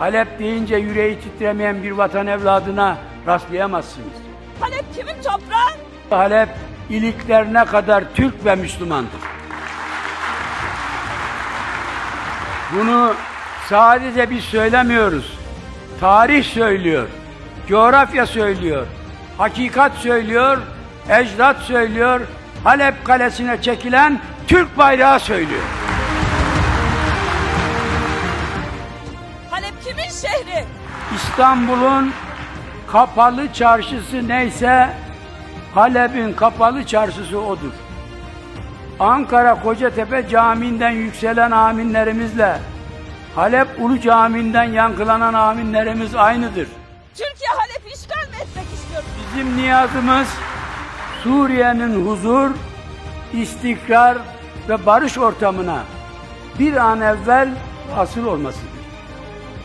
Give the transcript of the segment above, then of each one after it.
Halep deyince yüreği titremeyen bir vatan evladına rastlayamazsınız. Halep kimin toprağı? Halep iliklerine kadar Türk ve Müslümandır. Bunu sadece biz söylemiyoruz. Tarih söylüyor, coğrafya söylüyor, hakikat söylüyor, ecdat söylüyor, Halep kalesine çekilen Türk bayrağı söylüyor. Kimin şehri? İstanbul'un kapalı çarşısı neyse Halep'in kapalı çarşısı odur. Ankara Kocatepe Camii'nden yükselen aminlerimizle Halep Ulu Camii'nden yankılanan aminlerimiz aynıdır. Türkiye Halep'i işgal mi etmek istiyor? Bizim niyazımız Suriye'nin huzur, istikrar ve barış ortamına bir an evvel hasıl olmasıdır.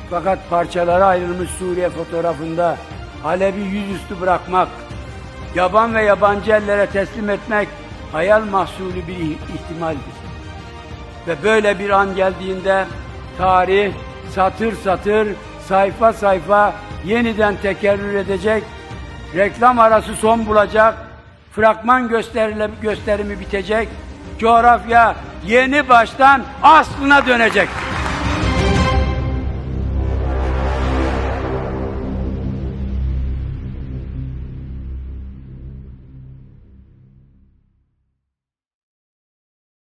Fakat parçalara ayrılmış Suriye fotoğrafında Halep'i yüzüstü bırakmak, yaban ve yabancı ellere teslim etmek hayal mahsulü bir ihtimaldir. Ve böyle bir an geldiğinde tarih satır satır, sayfa sayfa yeniden tekerrür edecek, reklam arası son bulacak, fragman gösterile, gösterimi bitecek, coğrafya yeni baştan aslına dönecek.